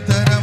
Tara.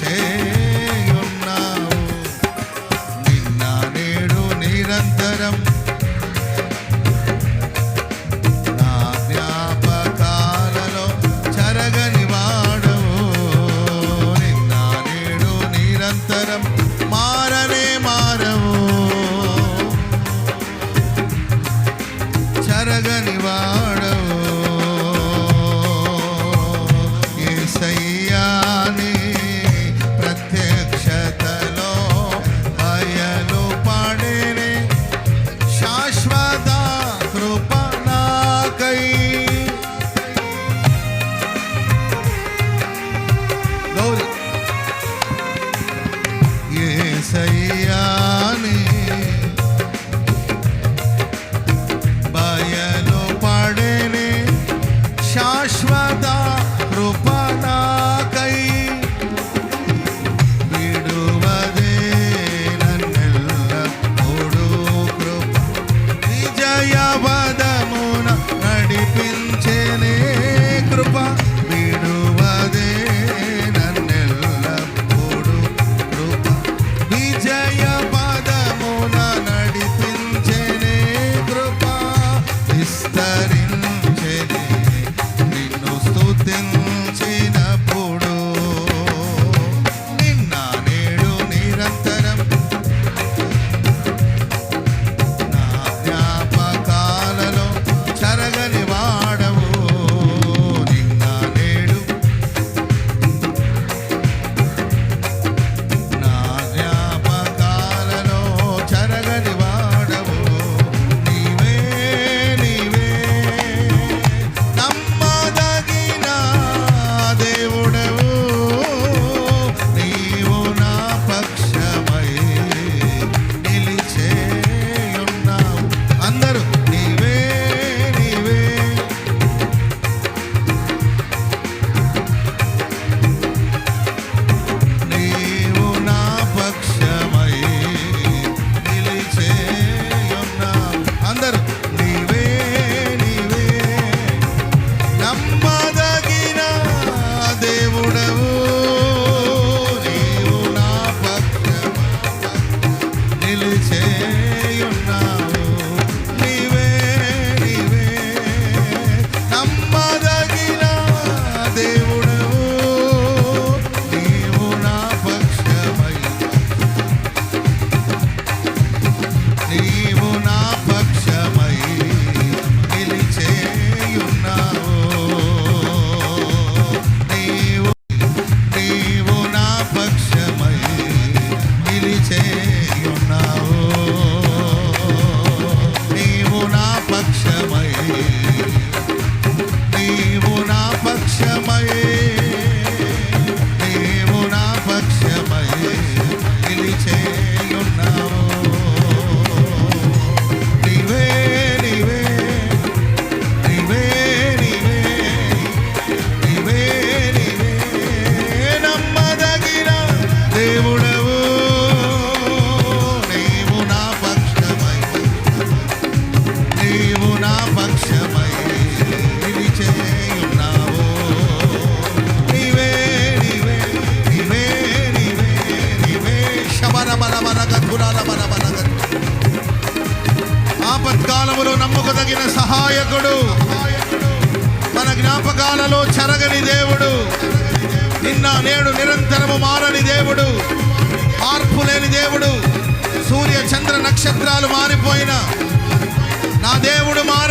చేయున్నావు. నిన్న నేడు నిరంతరం నా జ్ఞాపకాలలో జరగని వాడవు నిన్న నేడు నిరంతరం మారనే మారవు. జరగని వాడు. Yeah. ఆపత్కాలములో నమ్మకదగిన సహాయకుడు. మన జ్ఞాపకాలలో చెరగని దేవుడు. నిన్న నేడు నిరంతరము మారని దేవుడు. మార్పు లేని దేవుడు. సూర్య చంద్ర నక్షత్రాలు మారిపోయిన. నా దేవుడు మారి